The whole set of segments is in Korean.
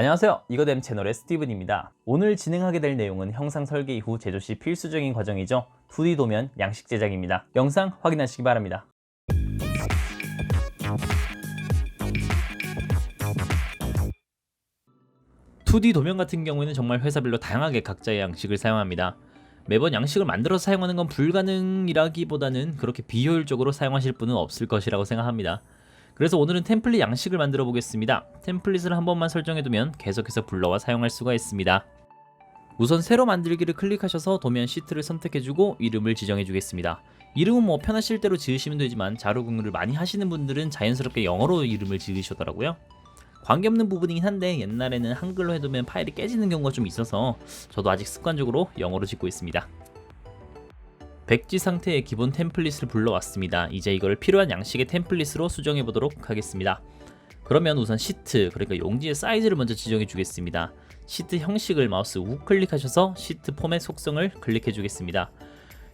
안녕하세요. 이거댐 채널의 스티븐입니다. 오늘 진행하게 될 내용은 형상 설계 이후 제조 시 필수적인 과정이죠. 2D 도면 양식 제작입니다. 영상 확인하시기 바랍니다. 2D 도면 같은 경우에는 정말 회사별로 다양하게 각자의 양식을 사용합니다. 매번 양식을 만들어서 사용하는 건 불가능이라기보다는 그렇게 비효율적으로 사용하실 분은 없을 것이라고 생각합니다. 그래서 오늘은 템플릿 양식을 만들어 보겠습니다. 템플릿을 한 번만 설정해 두면 계속해서 불러와 사용할 수가 있습니다. 우선 새로 만들기를 클릭하셔서 도면 시트를 선택해주고 이름을 지정해 주겠습니다. 이름은 뭐 편하실 대로 지으시면 되지만 자료 공유를 많이 하시는 분들은 자연스럽게 영어로 이름을 지으시더라고요. 관계없는 부분이긴 한데 옛날에는 한글로 해두면 파일이 깨지는 경우가 좀 있어서 저도 아직 습관적으로 영어로 짓고 있습니다. 백지 상태의 기본 템플릿을 불러왔습니다. 이제 이걸 필요한 양식의 템플릿으로 수정해 보도록 하겠습니다. 그러면 우선 시트, 그러니까 용지의 사이즈를 먼저 지정해 주겠습니다. 시트 형식을 마우스 우클릭하셔서 시트 포맷 속성을 클릭해 주겠습니다.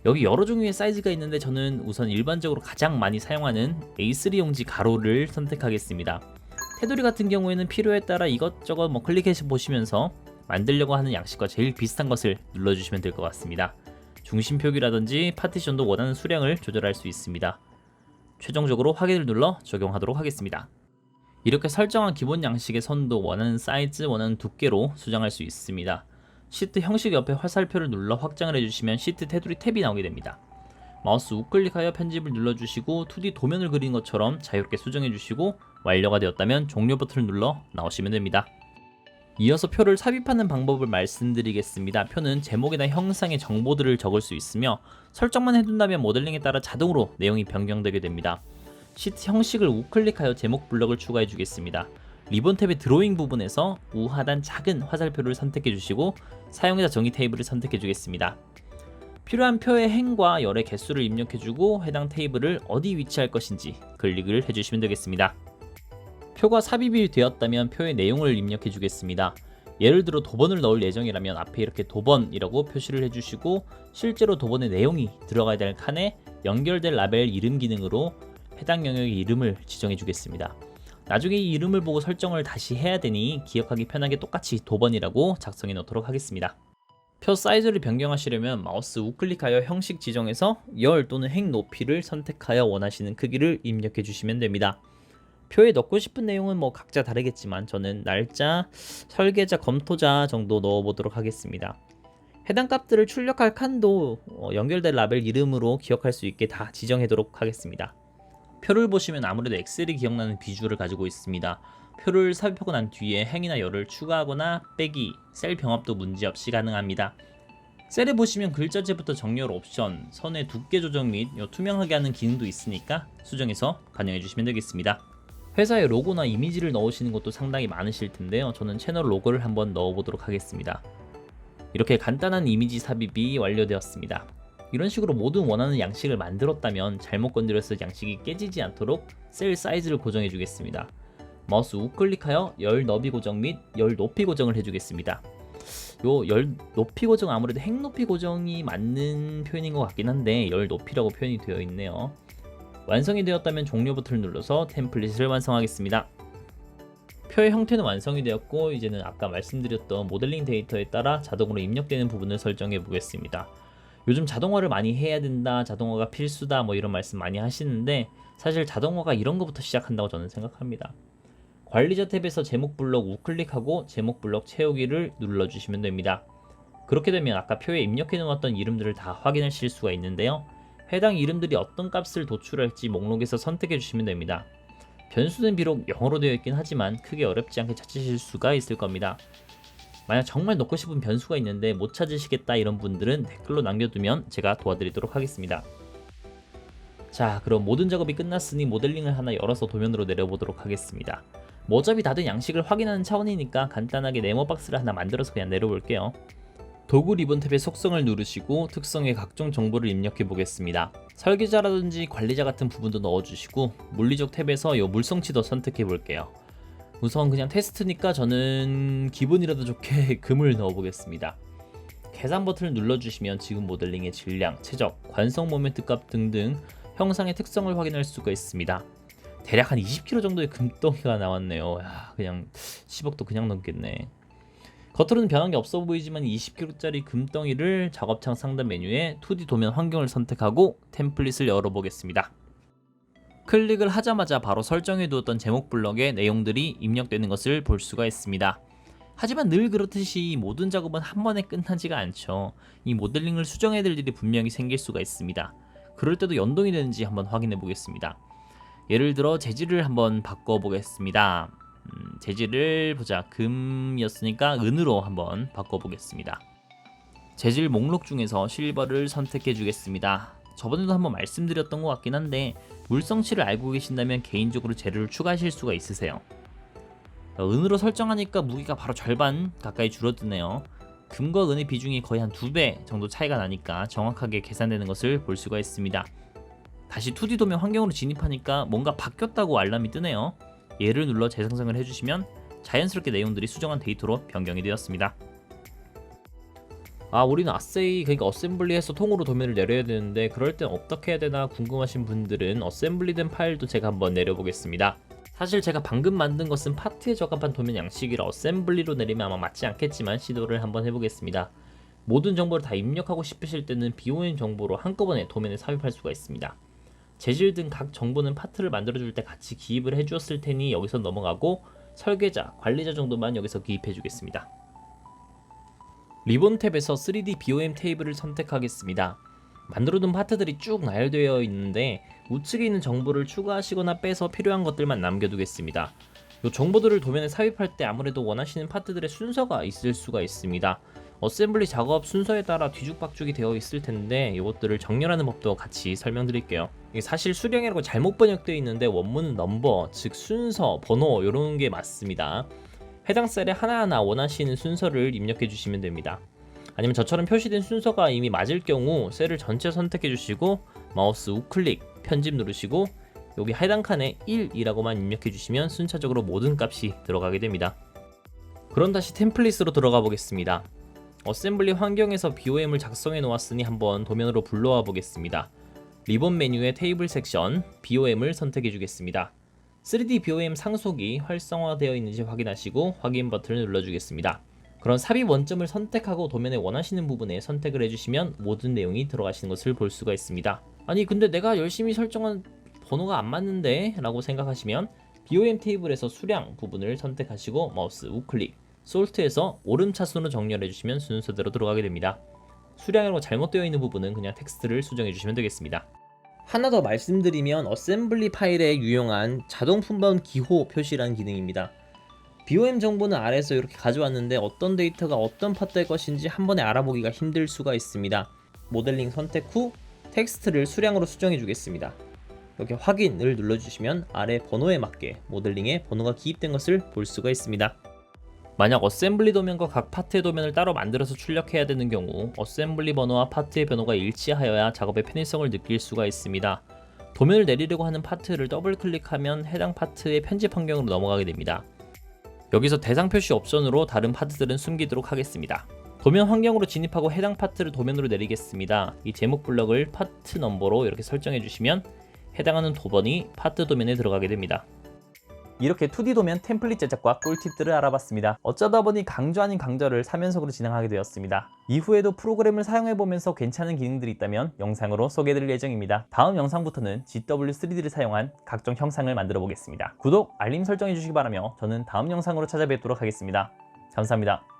여기 여러 종류의 사이즈가 있는데 저는 우선 일반적으로 가장 많이 사용하는 A3 용지 가로를 선택하겠습니다. 테두리 같은 경우에는 필요에 따라 이것저것 뭐 클릭해 보시면서 만들려고 하는 양식과 제일 비슷한 것을 눌러주시면 될 것 같습니다. 중심 표기라든지 파티션도 원하는 수량을 조절할 수 있습니다. 최종적으로 확인을 눌러 적용하도록 하겠습니다. 이렇게 설정한 기본 양식의 선도 원하는 사이즈, 원하는 두께로 수정할 수 있습니다. 시트 형식 옆에 화살표를 눌러 확장을 해주시면 시트 테두리 탭이 나오게 됩니다. 마우스 우클릭하여 편집을 눌러주시고 2D 도면을 그린 것처럼 자유롭게 수정해주시고 완료가 되었다면 종료 버튼을 눌러 나오시면 됩니다. 이어서 표를 삽입하는 방법을 말씀드리겠습니다. 표는 제목이나 형상의 정보들을 적을 수 있으며 설정만 해둔다면 모델링에 따라 자동으로 내용이 변경되게 됩니다. 시트 형식을 우클릭하여 제목 블럭을 추가해 주겠습니다. 리본 탭의 드로잉 부분에서 우하단 작은 화살표를 선택해 주시고 사용자 정의 테이블을 선택해 주겠습니다. 필요한 표의 행과 열의 개수를 입력해 주고 해당 테이블을 어디 위치할 것인지 클릭을 해 주시면 되겠습니다. 표가 삽입이 되었다면 표의 내용을 입력해 주겠습니다. 예를 들어 도번을 넣을 예정이라면 앞에 이렇게 도번이라고 표시를 해주시고 실제로 도번의 내용이 들어가야 될 칸에 연결될 라벨 이름 기능으로 해당 영역의 이름을 지정해 주겠습니다. 나중에 이 이름을 보고 설정을 다시 해야 되니 기억하기 편하게 똑같이 도번이라고 작성해 놓도록 하겠습니다. 표 사이즈를 변경하시려면 마우스 우클릭하여 형식 지정에서 열 또는 행 높이를 선택하여 원하시는 크기를 입력해 주시면 됩니다. 표에 넣고 싶은 내용은 뭐 각자 다르겠지만 저는 날짜, 설계자, 검토자 정도 넣어보도록 하겠습니다. 해당 값들을 출력할 칸도 어, 연결된 라벨 이름으로 기억할 수 있게 다 지정하도록 하겠습니다. 표를 보시면 아무래도 엑셀이 기억나는 비주얼을 가지고 있습니다. 표를 삽입하고 난 뒤에 행이나 열을 추가하거나 빼기, 셀 병합도 문제없이 가능합니다. 셀에 보시면 글자체부터 정렬 옵션, 선의 두께 조정 및 투명하게 하는 기능도 있으니까 수정해서 반영해 주시면 되겠습니다. 회사의 로고나 이미지를 넣으시는 것도 상당히 많으실 텐데요. 저는 채널 로고를 한번 넣어보도록 하겠습니다. 이렇게 간단한 이미지 삽입이 완료되었습니다. 이런 식으로 모든 원하는 양식을 만들었다면 잘못 건드려서 양식이 깨지지 않도록 셀 사이즈를 고정해 주겠습니다. 마우스 우클릭하여 열 너비 고정 및 열 높이 고정을 해주겠습니다. 요 열 높이 고정 아무래도 행 높이 고정이 맞는 표현인 것 같긴 한데 열 높이라고 표현이 되어 있네요. 완성이 되었다면 종료 버튼을 눌러서 템플릿을 완성하겠습니다. 표의 형태는 완성이 되었고 이제는 아까 말씀드렸던 모델링 데이터에 따라 자동으로 입력되는 부분을 설정해 보겠습니다. 요즘 자동화를 많이 해야 된다, 자동화가 필수다 뭐 이런 말씀 많이 하시는데 사실 자동화가 이런 것부터 시작한다고 저는 생각합니다. 관리자 탭에서 제목 블럭 우클릭하고 제목 블럭 채우기를 눌러주시면 됩니다. 그렇게 되면 아까 표에 입력해 놓았던 이름들을 다 확인하실 수가 있는데요. 해당 이름들이 어떤 값을 도출할지 목록에서 선택해 주시면 됩니다. 변수는 비록 영어로 되어 있긴 하지만 크게 어렵지 않게 찾으실 수가 있을 겁니다. 만약 정말 넣고 싶은 변수가 있는데 못 찾으시겠다 이런 분들은 댓글로 남겨두면 제가 도와드리도록 하겠습니다. 자 그럼 모든 작업이 끝났으니 모델링을 하나 열어서 도면으로 내려보도록 하겠습니다. 뭐 어차피 다른 양식을 확인하는 차원이니까 간단하게 네모 박스를 하나 만들어서 그냥 내려볼게요. 도구 리본 탭의 속성을 누르시고 특성의 각종 정보를 입력해 보겠습니다. 설계자라든지 관리자 같은 부분도 넣어주시고 물리적 탭에서 요 물성치도 선택해 볼게요. 우선 그냥 테스트니까 저는 기분이라도 좋게 금을 넣어 보겠습니다. 계산 버튼을 눌러주시면 지금 모델링의 질량, 최적, 관성 모멘트 값 등등 형상의 특성을 확인할 수가 있습니다. 대략 한 20kg 정도의 금덩이가 나왔네요. 야, 그냥 10억도 그냥 넘겠네. 겉으로는 변한 게 없어 보이지만 20kg짜리 금덩이를 작업창 상단 메뉴에 2D 도면 환경을 선택하고 템플릿을 열어보겠습니다. 클릭을 하자마자 바로 설정해 두었던 제목 블럭에 내용들이 입력되는 것을 볼 수가 있습니다. 하지만 늘 그렇듯이 이 모든 작업은 한 번에 끝나지가 않죠. 이 모델링을 수정해야 될 일이 분명히 생길 수가 있습니다. 그럴 때도 연동이 되는지 한번 확인해 보겠습니다. 예를 들어 재질을 한번 바꿔 보겠습니다. 음, 재질을 보자 금이었으니까 은으로 한번 바꿔 보겠습니다. 재질 목록 중에서 실버를 선택해 주겠습니다. 저번에도 한번 말씀드렸던 것 같긴 한데 물성치를 알고 계신다면 개인적으로 재료를 추가하실 수가 있으세요. 은으로 설정하니까 무게가 바로 절반 가까이 줄어드네요. 금과 은의 비중이 거의 한 두 배 정도 차이가 나니까 정확하게 계산되는 것을 볼 수가 있습니다. 다시 2D 도면 환경으로 진입하니까 뭔가 바뀌었다고 알람이 뜨네요. 얘를 눌러 재생성을 해주시면 자연스럽게 내용들이 수정한 데이터로 변경이 되었습니다. 아 우리는 아세이 그러니까 어셈블리해서 통으로 도면을 내려야 되는데 그럴 땐 어떻게 해야 되나 궁금하신 분들은 어셈블리된 파일도 제가 한번 내려보겠습니다. 사실 제가 방금 만든 것은 파트에 적합한 도면 양식이라 어셈블리로 내리면 아마 맞지 않겠지만 시도를 한번 해보겠습니다. 모든 정보를 다 입력하고 싶으실 때는 BOM 정보로 한꺼번에 도면에 삽입할 수가 있습니다. 재질 등 각 정보는 파트를 만들어줄 때 같이 기입을 해주었을 테니 여기서 넘어가고 설계자, 관리자 정도만 여기서 기입해 주겠습니다. 리본 탭에서 3D BOM 테이블을 선택하겠습니다. 만들어둔 파트들이 쭉 나열되어 있는데 우측에 있는 정보를 추가하시거나 빼서 필요한 것들만 남겨두겠습니다. 이 정보들을 도면에 삽입할 때 아무래도 원하시는 파트들의 순서가 있을 수가 있습니다. 어셈블리 작업 순서에 따라 뒤죽박죽이 되어 있을 텐데 이것들을 정렬하는 법도 같이 설명드릴게요. 이게 사실 수령이라고 잘못 번역되어 있는데 원문은 넘버, 즉 순서, 번호 이런 게 맞습니다. 해당 셀에 하나하나 원하시는 순서를 입력해 주시면 됩니다. 아니면 저처럼 표시된 순서가 이미 맞을 경우 셀을 전체 선택해 주시고 마우스 우클릭 편집 누르시고 여기 해당 칸에 1이라고만 입력해 주시면 순차적으로 모든 값이 들어가게 됩니다. 그럼 다시 템플릿으로 들어가 보겠습니다. 어셈블리 환경에서 BOM을 작성해 놓았으니 한번 도면으로 불러와 보겠습니다. 리본 메뉴의 테이블 섹션 BOM을 선택해 주겠습니다. 3D BOM 상속이 활성화되어 있는지 확인하시고 확인 버튼을 눌러주겠습니다. 그런 삽입 원점을 선택하고 도면에 원하시는 부분에 선택을 해주시면 모든 내용이 들어가시는 것을 볼 수가 있습니다. 아니 근데 내가 열심히 설정한 번호가 안 맞는데? 라고 생각하시면 BOM 테이블에서 수량 부분을 선택하시고 마우스 우클릭 솔트에서 오름차순으로 정렬해 주시면 순서대로 들어가게 됩니다. 수량이라고 잘못되어 있는 부분은 그냥 텍스트를 수정해 주시면 되겠습니다. 하나 더 말씀드리면 어셈블리 파일에 유용한 자동 품번 기호 표시라는 기능입니다. BOM 정보는 아래에서 이렇게 가져왔는데 어떤 데이터가 어떤 파트의 것인지 한 번에 알아보기가 힘들 수가 있습니다. 모델링 선택 후 텍스트를 수량으로 수정해 주겠습니다. 이렇게 확인을 눌러주시면 아래 번호에 맞게 모델링에 번호가 기입된 것을 볼 수가 있습니다. 만약 어셈블리 도면과 각 파트의 도면을 따로 만들어서 출력해야 되는 경우 어셈블리 번호와 파트의 번호가 일치하여야 작업의 편의성을 느낄 수가 있습니다. 도면을 내리려고 하는 파트를 더블 클릭하면 해당 파트의 편집 환경으로 넘어가게 됩니다. 여기서 대상 표시 옵션으로 다른 파트들은 숨기도록 하겠습니다. 도면 환경으로 진입하고 해당 파트를 도면으로 내리겠습니다. 이 제목 블럭을 파트 넘버로 이렇게 설정해 주시면 해당하는 도번이 파트 도면에 들어가게 됩니다. 이렇게 2D 도면 템플릿 제작과 꿀팁들을 알아봤습니다. 어쩌다 보니 강조 아닌 강좌를 3연속으로 진행하게 되었습니다. 이후에도 프로그램을 사용해보면서 괜찮은 기능들이 있다면 영상으로 소개해드릴 예정입니다. 다음 영상부터는 GW3D를 사용한 각종 형상을 만들어 보겠습니다. 구독, 알림 설정해 주시기 바라며 저는 다음 영상으로 찾아뵙도록 하겠습니다. 감사합니다.